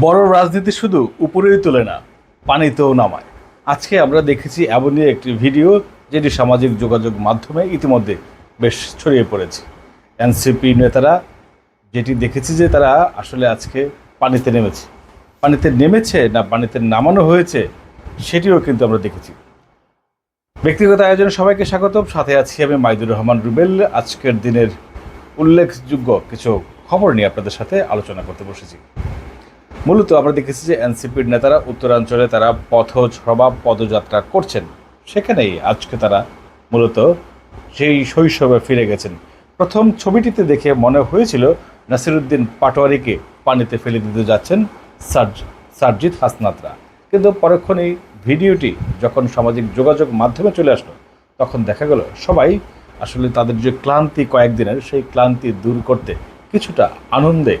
বড় রাজনীতি শুধু উপরেই তোলে না, পানিতেও নামায়। আজকে আমরা দেখেছি এমনই একটি ভিডিও যেটি সামাজিক যোগাযোগ মাধ্যমে ইতিমধ্যে বেশ ছড়িয়ে পড়েছে। এনসিপি নেতারা যেটি দেখেছি যে তারা আসলে আজকে পানিতে নেমেছে। পানিতে নেমেছে না পানিতে নামানো হয়েছে, সেটিও কিন্তু আমরা দেখেছি। ব্যক্তিগত আয়োজনে সবাইকে স্বাগতম। সাথে আছি আমি মাইদুর রহমান রুবেল। আজকের দিনের উল্লেখযোগ্য কিছু খবর নিয়ে আপনাদের সাথে আলোচনা করতে বসেছি। মূলত আমরা দেখেছি যে এনসিপির নেতারা উত্তরাঞ্চলে তারা পথসভা পদযাত্রা করছেন। সেখানেই আজকে তারা মূলত সেই শৈশবে ফিরে গেছেন। প্রথম ছবিটিতে দেখে মনে হয়েছিল নাসিরুদ্দিন পাটোয়ারিকে পানিতে ফেলে দিতে যাচ্ছেন সার্জ সার্জিৎ হাসনাতরা। কিন্তু পরক্ষণেই ভিডিওটি যখন সামাজিক যোগাযোগ মাধ্যমে চলে আসলো, তখন দেখা গেল সবাই আসলে তাদের যে ক্লান্তি কয়েকদিনের, সেই ক্লান্তি দূর করতে কিছুটা আনন্দে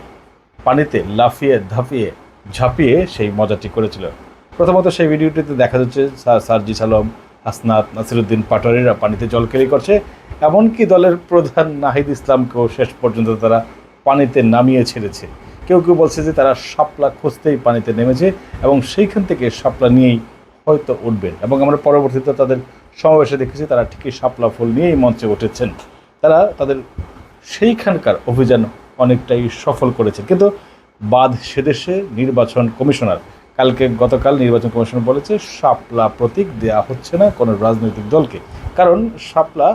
পানিতে লাফিয়ে, ধাপিয়ে, ঝাঁপিয়ে সেই মজাটি করেছিল। প্রথমত সেই ভিডিওটিতে দেখা যাচ্ছে সা- সার্জিস আলম, হাসনাত, নাসিরুদ্দিন পাটোয়ারিরা পানিতে জল জলকেলি করছে, এমনকি দলের প্রধান নাহিদ ইসলামকেও শেষ পর্যন্ত তারা পানিতে নামিয়ে ছেড়েছে। কেউ কেউ বলছে যে তারা শাপলা খুঁজতেই পানিতে নেমেছে এবং সেইখান থেকে শাপলা নিয়েই হয়তো উঠবেন। এবং আমরা পরবর্তীতে তাদের সমাবেশে দেখেছি, তারা ঠিকই শাপলা ফুল নিয়েই মঞ্চে উঠেছেন। তারা তাদের সেইখানকার অভিযান অনেকটাই সফল করেছে কিন্তু বাদ সেদেশে নির্বাচন কমিশনার, কালকে গতকাল নির্বাচন কমিশন বলেছে শাপলা প্রতীক দেয়া হচ্ছে না কোনো রাজনৈতিক দলকে। কারণ শাপলা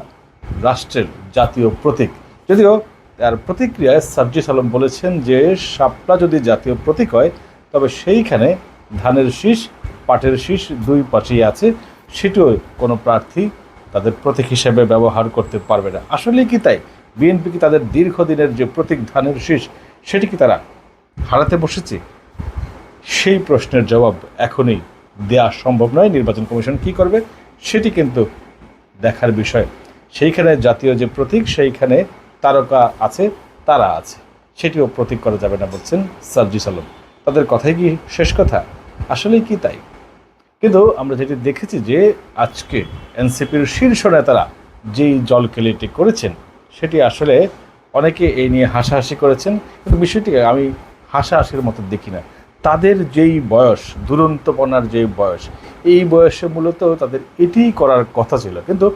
রাষ্ট্রের জাতীয় প্রতীক। যদিও তার প্রতিক্রিয়ায় সার্জিস আলম বলেছেন যে শাপলা যদি জাতীয় প্রতীক হয়, তবে সেইখানে ধানের শীষ, পাটের শীষ দুই পাশেই আছে। সেটিও কোনো প্রার্থী তাদের প্রতীক হিসেবে ব্যবহার করতে পারবে না। আসলে কি তাই? বিএনপি কি তাদের দীর্ঘদিনের যে প্রতীক ধানের শীষ, সেটি কি তারা হারাতে বসেছে? সেই প্রশ্নের জবাব এখনই দেওয়া সম্ভব নয়। নির্বাচন কমিশন কি করবে, সেটি কিন্তু দেখার বিষয়। সেইখানে জাতীয় যে প্রতীক, সেইখানে তারকা আছে, তারা আছে। সেটিও প্রতীক করা যাবে না বলছেন সার্জিস আলম। তাদের কথাই কি শেষ কথা? আসলেই কি তাই? কিন্তু আমরা যেটি দেখেছি যে আজকে এনসিপির শীর্ষ নেতারা যেই জলকেলিটি করেছেন সেটি আসলে অনেকে এই নিয়ে হাসাহাসি করেছেন, কিন্তু বিষয়টিকে আমি হাসাহাসির মতো দেখি না। তাদের যেই বয়স, দুরন্তপনার যেই বয়স, এই বয়সে মূলত তাদের এটিই করার কথা ছিল। কিন্তু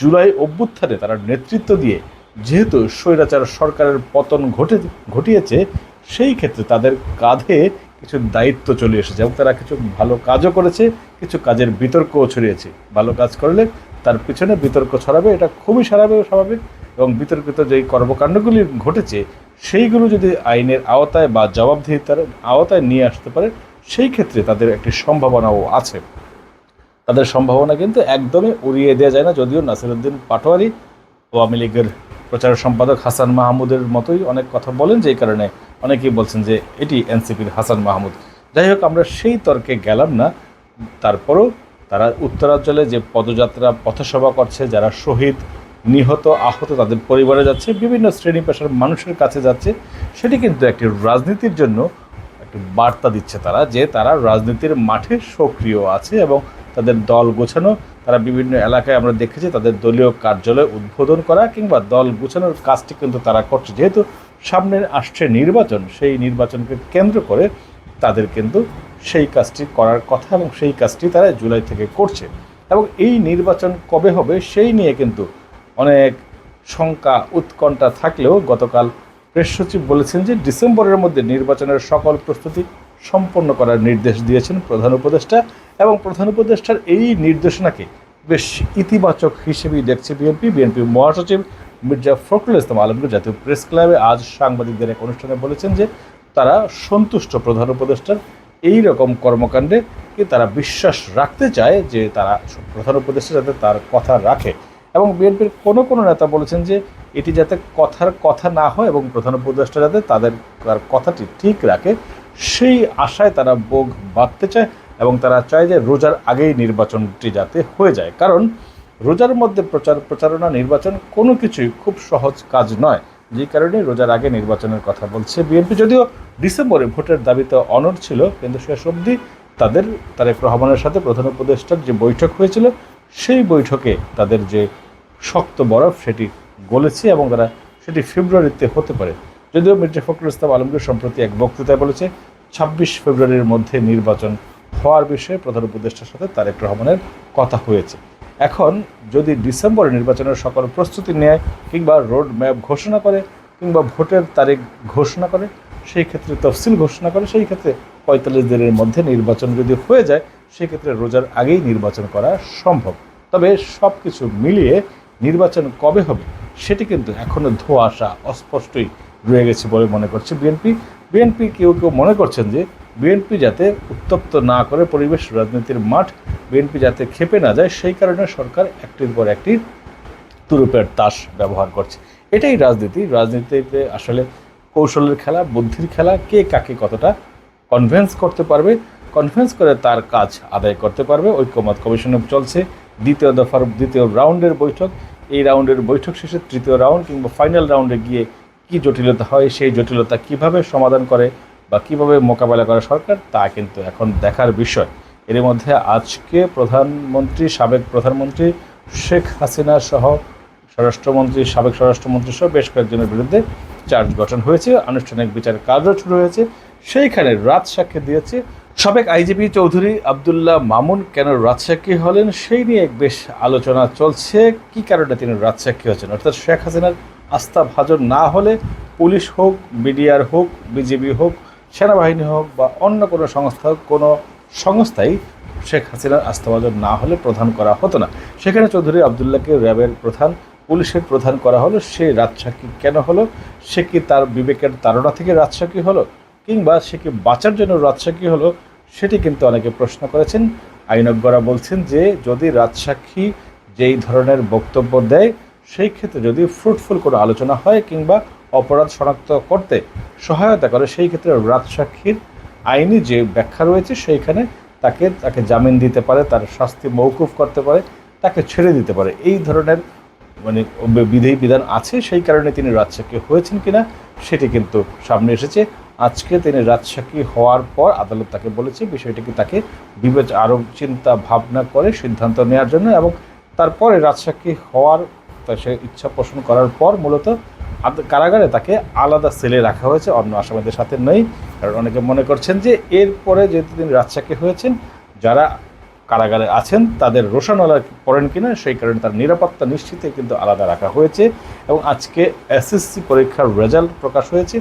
জুলাই অভ্যুত্থানে তারা নেতৃত্ব দিয়ে যেহেতু স্বৈরাচার সরকারের পতন ঘটে, ঘটিয়েছে, সেই ক্ষেত্রে তাদের কাঁধে কিছু দায়িত্ব চলে এসেছে এবং তারা কিছু ভালো কাজও করেছে, কিছু কাজের বিতর্কও ছড়িয়েছে। ভালো কাজ করলে তার পিছনে বিতর্ক ছড়াবে, এটা খুবই সারাবে স্বাভাবিক। এবং বিতর্কিত যেই কর্মকাণ্ডগুলি ঘটেছে, সেইগুলো যদি আইনের আওতায় বা জবাবদিহিতার আওতায় নিয়ে আসতে পারে, সেই ক্ষেত্রে তাদের একটি সম্ভাবনাও আছে। তাদের সম্ভাবনা কিন্তু একদমই উড়িয়ে দেওয়া যায় না, যদিও নাসিরুদ্দিন পাটোয়ারি আওয়ামী লীগের প্রচার সম্পাদক হাসান মাহমুদের মতোই অনেক কথা বলেন, যেই কারণে অনেকেই বলছেন যে এটি এনসিপির হাসান মাহমুদ। যাই হোক, আমরা সেই তর্কে গেলাম না। তারপরও তারা উত্তরাঞ্চলে যে পদযাত্রা, পথসভা করছে, যারা শহীদ নিহত, আহত তাদের পরিবারে যাচ্ছে, বিভিন্ন শ্রেণি পেশার মানুষের কাছে যাচ্ছে। সেটি কিন্তু একটি রাজনীতির জন্য একটি বার্তা দিচ্ছে তারা যে তারা রাজনীতির মাঠে সক্রিয় আছে এবং তাদের দল গোছানো, তারা বিভিন্ন এলাকায় আমরা দেখেছি তাদের দলীয় কার্যালয় উদ্বোধন করা কিংবা দল গোছানোর কাজটি কিন্তু তারা করছে। যেহেতু সামনে আসছে নির্বাচন, সেই নির্বাচনকে কেন্দ্র করে তাদের কিন্তু সেই কাজটি করার কথা এবং সেই কাজটি তারা জুলাই থেকে করছে। এবং এই নির্বাচন কবে হবে, সেই নিয়ে কিন্তু অনেক শঙ্কা, উৎকণ্ঠা থাকলেও গতকাল প্রেস সচিব বলেছেন যে ডিসেম্বরের মধ্যে নির্বাচনের সকল প্রস্তুতি সম্পন্ন করার নির্দেশ দিয়েছেন প্রধান উপদেষ্টা এবং প্রধান উপদেষ্টার এই নির্দেশনাকে বেশ ইতিবাচক হিসেবেই দেখছে বিএনপি। বিএনপি মহাসচিব মির্জা ফখরুল ইসলাম আলমগীর জাতীয় প্রেস ক্লাবে আজ সাংবাদিকদের এক অনুষ্ঠানে বলেছেন যে তারা সন্তুষ্ট প্রধান উপদেষ্টার এই রকম কর্মকাণ্ডে তারা বিশ্বাস রাখতে চায় যে তারা প্রধান উপদেষ্টা যাতে তার কথা রাখে। এবং বিএনপির কোনো কোনো নেতা বলেছেন যে এটি যাতে কথার কথা না হয় এবং প্রধান উপদেষ্টা যাতে তাদের, তার কথাটি ঠিক রাখে, সেই আশায় তারা বোগ বাঁধতে চায় এবং তারা চায় যে রোজার আগেই নির্বাচনটি যাতে হয়ে যায়। কারণ রোজার মধ্যে প্রচার, প্রচারণা, নির্বাচন কোনো কিছুই খুব সহজ কাজ নয়। যে কারণে রোজার আগে নির্বাচনের কথা বলছে বিএনপি। যদিও ডিসেম্বরে ভোটের দাবিতে অনড় ছিল, কিন্তু শেষ অবধি তাদের, তারেক রহমানের সাথে প্রধান উপদেষ্টার যে বৈঠক হয়েছিল সেই বৈঠকে তাদের যে শক্ত বরফ সেটি গলেছে এবং তারা সেটি ফেব্রুয়ারিতে হতে পারে। যদিও মির্জা ফখরুল ইসলাম আলমগীর সম্প্রতি এক বক্তৃতায় বলেছে, ছাব্বিশ ফেব্রুয়ারির মধ্যে নির্বাচন হওয়ার বিষয়ে প্রধান উপদেষ্টার সাথে তারেক রহমানের কথা হয়েছে। এখন যদি ডিসেম্বরে নির্বাচনের সকল প্রস্তুতি নেয় কিংবা রোড ম্যাপ ঘোষণা করে কিংবা ভোটের তারিখ ঘোষণা করে, সেই ক্ষেত্রে তফসিল ঘোষণা করে, সেই ক্ষেত্রে পঁয়তাল্লিশ দিনের মধ্যে নির্বাচন যদি হয়ে যায় সেই ক্ষেত্রে রোজার আগেই নির্বাচন করা সম্ভব। তবে সব কিছু মিলিয়ে নির্বাচন কবে হবে, সেটি কিন্তু এখনও ধোঁয়াশা অস্পষ্টই রয়ে গেছে বলে মনে করছে বিএনপি। বিএনপি কেউ কেউ মনে করছেন যে বিএনপি যাতে উত্তপ্ত না করে পরিবেশ রাজনীতির মাঠ বিএনপি যাতে খেপে না যায়, সেই কারণে সরকার একটির পর একটি তুরুপের তাস ব্যবহার করছে। এটাই রাজনীতি। রাজনীতিতে আসলে কৌশলের খেলা, বুদ্ধির খেলা, কে কাকে কতটা কনভেন্স করতে পারবে কনভিন্স করে তার কাজ আদায় করতে পারবে। ঐক্যমত কমিশনে চলছে দ্বিতীয় দফার দ্বিতীয় রাউন্ডের বৈঠক। এই রাউন্ডের বৈঠক শেষে তৃতীয় রাউন্ড কিংবা ফাইনাল রাউন্ডে গিয়ে কি জটিলতা হয়, সেই জটিলতা কীভাবে সমাধান করে বা কীভাবে মোকাবেলা করে সরকার, তা কিন্তু এখন দেখার বিষয়। এর মধ্যে আজকে প্রধানমন্ত্রী, সাবেক প্রধানমন্ত্রী শেখ হাসিনা সহ স্বরাষ্ট্রমন্ত্রী, সাবেক স্বরাষ্ট্রমন্ত্রী সহ বেশ কয়েকজনের বিরুদ্ধে চার্জ গঠন হয়েছে। আনুষ্ঠানিক বিচার কাজও শুরু হয়েছে। সেইখানে রাত সাক্ষী দিয়েছে সাবেক আইজিপি চৌধুরী আবদুল্লাহ মামুন কেন রাজসাক্ষী হলেন সেই নিয়ে বেশ আলোচনা চলছে। কি কারণে তিনি রাজসাক্ষী হচ্ছেন অর্থাৎ শেখ হাসিনার আস্থা ভাজন না হলে পুলিশ হোক, মিডিয়ার হোক বিজেপি হোক, সেনাবাহিনী হোক বা অন্য কোনো সংস্থা হোক, কোনো সংস্থাই শেখ হাসিনার আস্থাভাজন না হলে প্রধান করা হতো না। সেখানে চৌধুরী আবদুল্লাহকে র্যাবের প্রধান, পুলিশের প্রধান করা হলো। সে রাজসাক্ষী কেন হলো? সে কি তার বিবেকের তাড়না থেকে রাজসাক্ষী হলো? কিংবা সে কি বাঁচার জন্য রাজসাক্ষী হলো? সেটি কিন্তু অনেকে প্রশ্ন করেছেন। আইনজ্ঞরা বলছেন যে, যদি রাজসাক্ষী যেই ধরনের বক্তব্য দেয়, সেই ক্ষেত্রে যদি ফ্রুটফুল কোনো আলোচনা হয় কিংবা অপরাধ শনাক্ত করতে সহায়তা করে, সেই ক্ষেত্রে রাজসাক্ষীর আইনি যে ব্যাখ্যা রয়েছে, সেইখানে তাকে তাকে জামিন দিতে পারে, তার শাস্তি মৌকুফ করতে পারে, তাকে ছেড়ে দিতে পারে। এই ধরনের মানে বিধি বিধান আছে, সেই কারণে তিনি রাজসাক্ষী হয়েছেন কিনা, সেটি কিন্তু সামনে এসেছে। আজকে তিনি রাজসাক্ষী হওয়ার পর আদালত তাকে বলেছে বিষয়টিকে তাকে বিবেচ আরও চিন্তা, ভাবনা করে সিদ্ধান্ত নেওয়ার জন্য এবং তারপরে রাজসাক্ষী হওয়ার সে ইচ্ছা পোষণ করার পর মূলত কারাগারে তাকে আলাদা সেলে রাখা হয়েছে, অন্য আসামিদের সাথে নেই। কারণ অনেকে মনে করছেন যে এরপরে যেহেতু তিনি রাজসাক্ষী হয়েছেন, যারা কারাগারে আছেন, তাদের রোশানওয়ালা পড়েন কিনা, সেই কারণে তার নিরাপত্তা নিশ্চিতে কিন্তু আলাদা রাখা হয়েছে এবং আজকে এসএসসি পরীক্ষার রেজাল্ট প্রকাশ হয়েছে।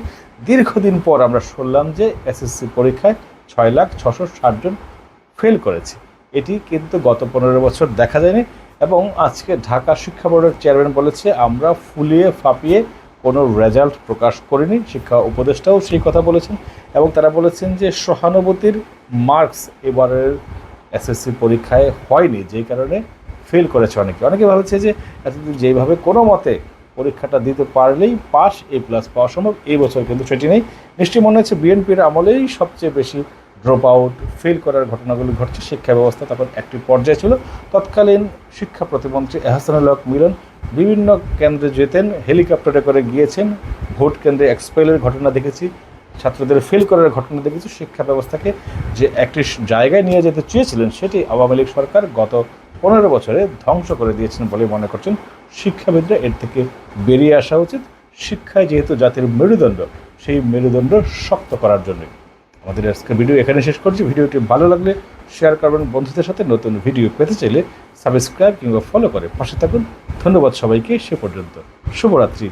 দীর্ঘদিন পর আমরা শুনলাম যে এসএসসি পরীক্ষায় ছয় লাখ ছশো ষাট জন ফেল করেছে। এটি কিন্তু গত পনেরো বছর দেখা যায়নি এবং আজকে ঢাকা শিক্ষা বোর্ডের চেয়ারম্যান বলেছে, আমরা ফুলিয়ে ফাঁপিয়ে কোনো রেজাল্ট প্রকাশ করিনি। শিক্ষা উপদেষ্টাও সেই কথা বলেছেন এবং তারা বলেছেন যে সহানুভূতির মার্কস এবারের এসএসসি পরীক্ষায় হয়নি, যেই কারণে ফেল করেছে অনেকে। অনেকে ভাবছে যে এতদিন যেইভাবে কোনো মতে পরীক্ষাটা দিতে পারলেই পাস এ প্লাস পাওয়া সম্ভব। এই বছর কিন্তু সেটি নেই। নিশ্চয়ই মনে হচ্ছে বিএনপির আমলেই সবচেয়ে বেশি ড্রপ আউট ফেল করার ঘটনাগুলি ঘটছে। শিক্ষা ব্যবস্থা তখন একটি পর্যায়ে ছিল। তৎকালীন শিক্ষা প্রতিমন্ত্রী এহসানুল হক মিলন বিভিন্ন কেন্দ্রে যেতেন, হেলিকপ্টারে করে গিয়েছেন, ভোট কেন্দ্রে এক্সপেলের ঘটনা দেখেছি, ছাত্রদের ফেল করার ঘটনা দেখেছি। শিক্ষা ব্যবস্থাকে যে একটি জায়গায় নিয়ে যেতে চেয়েছিলেন, সেটি আওয়ামী লীগ সরকার গত পনেরো বছরে ধ্বংস করে দিয়েছেন বলে মনে করছেন শিক্ষাবিদরা এর থেকে বেরিয়ে আসা উচিত। শিক্ষায় যেহেতু জাতির মেরুদণ্ড, সেই মেরুদণ্ড শক্ত করার জন্য। আমাদের আজকে ভিডিও এখানে শেষ করছি। ভিডিওটি ভালো লাগলে শেয়ার করবেন বন্ধুদের সাথে। নতুন ভিডিও পেতে চাইলে সাবস্ক্রাইব কিংবা ফলো করে পাশে থাকুন। ধন্যবাদ সবাইকে। সে পর্যন্ত শুভরাত্রি।